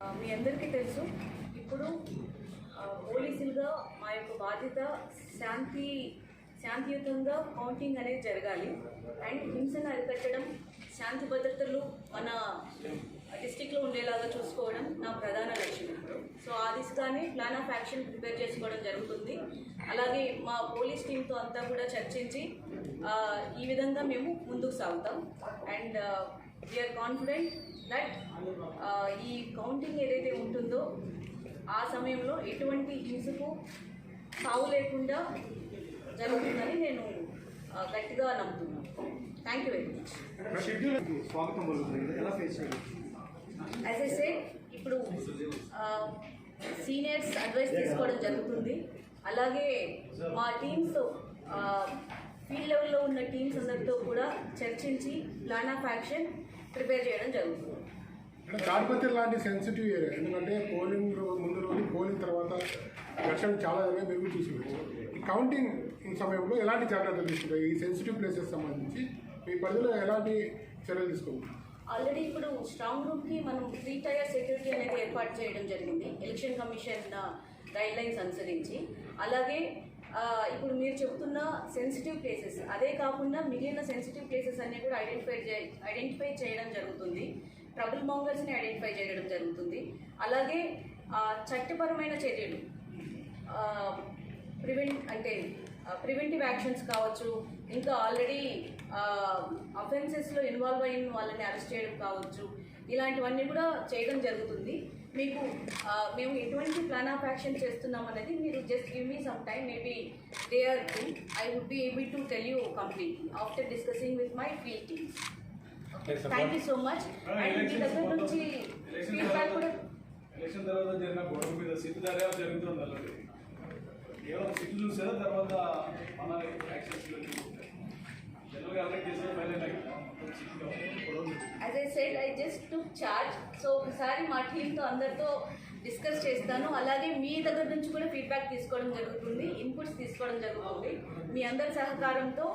మీ అందరికీ తెలుసు. ఇప్పుడు పోలీసులుగా మా యొక్క బాధ్యత శాంతి శాంతియుతంగా కౌంటింగ్ అనేది జరగాలి. అండ్ హింసను అరికట్టడం శాంతి భద్రతలు మన డిస్టిక్లో ఉండేలాగా చూసుకోవడం నా ప్రధాన లక్ష్యం ఇప్పుడు. సో ఆ దిశగానే ప్లాన్ ఆఫ్ యాక్షన్ ప్రిపేర్ చేసుకోవడం జరుగుతుంది. అలాగే మా పోలీస్ టీంతో అంతా కూడా చర్చించి ఈ విధంగా మేము ముందుకు సాగుతాం. అండ్ వీఆర్ కాన్ఫిడెంట్ దట్ ఈ కౌంటింగ్ ఏదైతే ఉంటుందో ఆ సమయంలో ఎటువంటి హింసకు సాగు లేకుండా జరుగుతుందని నేను గట్టిగా నమ్ముతున్నాను. థ్యాంక్ యూ వెరీ మచ్ స్వాగతం ఎలా ఫేస్ చేయాలి యాజ్ ఎ సే ఇప్పుడు సీనియర్స్ అడ్వైస్ తీసుకోవడం జరుగుతుంది. అలాగే మా టీమ్స్ ఫీల్డ్ లెవెల్లో ఉన్న టీమ్స్ అందరితో కూడా చర్చించి ప్లాన్ ఆఫ్ యాక్షన్ ప్రిపేర్ చేయడం జరుగుతుంది. కాకపోతే లాంటి సెన్సిటివ్ ఏరియా ఎందుకంటే పోలింగ్ ముందు రోజు పోలింగ్ తర్వాత ఘర్షణ చాలా మెరుగు మీరు చూసి కౌంటింగ్ సమయంలో ఎలాంటి జాగ్రత్తలు తీసుకుంటాయి ఈ సెన్సిటివ్ ప్లేసెస్ సంబంధించి మీ పరిధిలో ఎలాంటి చర్యలు తీసుకుంటారు? ఆల్రెడీ ఇప్పుడు స్ట్రాంగ్ రూమ్కి మనం త్రీ టైర్ సెక్యూరిటీ అనేది ఏర్పాటు చేయడం జరిగింది. ఎలక్షన్ కమిషన్ గైడ్ లైన్స్ అనుసరించి. అలాగే ఇప్పుడు మీరు చెప్తున్న సెన్సిటివ్ ప్లేసెస్ అదే కాకుండా మిగిలిన సెన్సిటివ్ ప్లేసెస్ అన్ని కూడా ఐడెంటిఫై ఐడెంటిఫై చేయడం జరుగుతుంది. ట్రబుల్ మౌంగర్స్ని ఐడెంటిఫై చేయడం జరుగుతుంది. అలాగే చట్టపరమైన చర్యలు ప్రివెంట్ అంటే ప్రివెంటివ్ యాక్షన్స్ కావచ్చు ఇంకా ఆల్రెడీ అఫెన్సెస్లో ఇన్వాల్వ్ అయిన వాళ్ళని అరెస్ట్ చేయడం కావచ్చు ఇలాంటివన్నీ కూడా చేయడం జరుగుతుంది. మీకు మేము ఎటువంటి ప్లాన్ ఆఫ్ యాక్షన్ చేస్తున్నాం అనేది మీరు just give me some time maybe day or two I would be able to tell you completely after discussing with my field teams thank you so much and మీ దగ్గర నుంచి feedback కూడా election తర్వాత జరిగిన గొడవ మీద సీటు దర్యాప్తు జరుగుతుంది already కేవలం సీట్లు చూసారా తర్వాత మన యాక్షన్స్ జనరల్గా అలెక్ట్ చేసిన ఫైల్ అయినా కదా? సీట్లు గొడవ as I said I just took charge so ఒకసారి మా టీంతో అందరితో డిస్కస్ చేస్తాను. అలాగే మీ దగ్గర నుంచి కూడా ఫీడ్బ్యాక్ తీసుకోవడం జరుగుతుంది ఇన్పుట్స్ తీసుకోవడం జరుగుతుంది. మీ అందరి సహకారంతో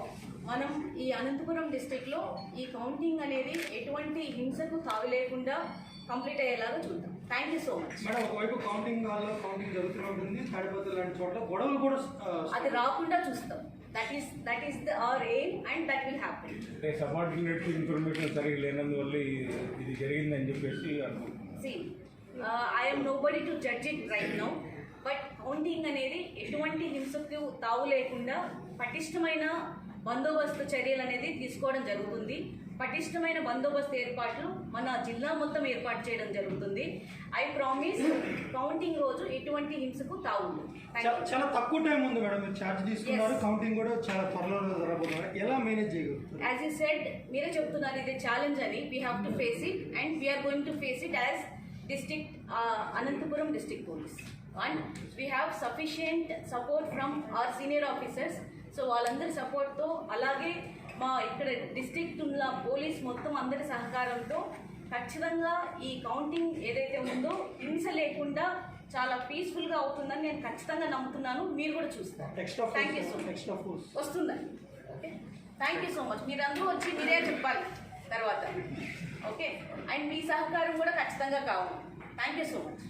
మనం ఈ అనంతపురం డిస్టిక్లో ఈ కౌంటింగ్ అనేది ఎటువంటి హింసకు తావి లేకుండా కంప్లీట్ అయ్యేలాగా చూద్దాం. Thank you so much madam ఒకవైపు కౌంటింగ్ హాల్లో కౌంటింగ్ జరుగుతూనే ఉంటుంది. లాంటి చోట్ల గొడవలు కూడా అది రాకుండా చూస్తాం. That is that is the our aim and that will happy అంటే సబార్డినేట్ ఇన్ఫర్మేషన్ సరిగ్గా లేనందువల్ల ఇది జరిగిందని చెప్పేసి అనుకుంటున్నాను I am nobody to judge it right now, but counting అనేది ఎటువంటి హింసకు తావు లేకుండా పటిష్టమైన బందోబస్తు చర్యలు అనేది తీసుకోవడం జరుగుతుంది. పటిష్టమైన బందోబస్తు ఏర్పాట్లు మన జిల్లా మొత్తం ఏర్పాటు చేయడం జరుగుతుంది. ఐ ప్రామిస్ కౌంటింగ్ రోజు ఎటువంటి హింసకు తావు. చాలా తక్కువ టైం ఉంది మేడం మీరు ఛార్జ్ తీసుకున్నారు. కౌంటింగ్ కూడా చాలా త్వరలో జరగబోతున్నారు ఎలా మేనేజ్ చేయగలుగుతారు? యాజ్ యూ సెడ్ మీరే చెప్తున్నారు ఇది ఛాలెంజ్ అని. We have to face it and we are going to face it as district Anantapuram district police and we have sufficient support from our senior officers so వాళ్ళందరి సపోర్ట్తో అలాగే మా ఇక్కడ district ఉన్న పోలీస్ మొత్తం అందరి సహకారంతో ఖచ్చితంగా ఈ కౌంటింగ్ ఏదైతే ఉందో హింస లేకుండా చాలా పీస్ఫుల్గా అవుతుందని నేను ఖచ్చితంగా నమ్ముతున్నాను. మీరు కూడా చూస్తారు. థ్యాంక్ యూ సో మచ్ వస్తుందండి. Okay thank you so much మీరందరూ వచ్చి మీరే చెప్పాలి తర్వాత. ఓకే అండ్ మీ సహకారం కూడా ఖచ్చితంగా కావాలి. Thank you so much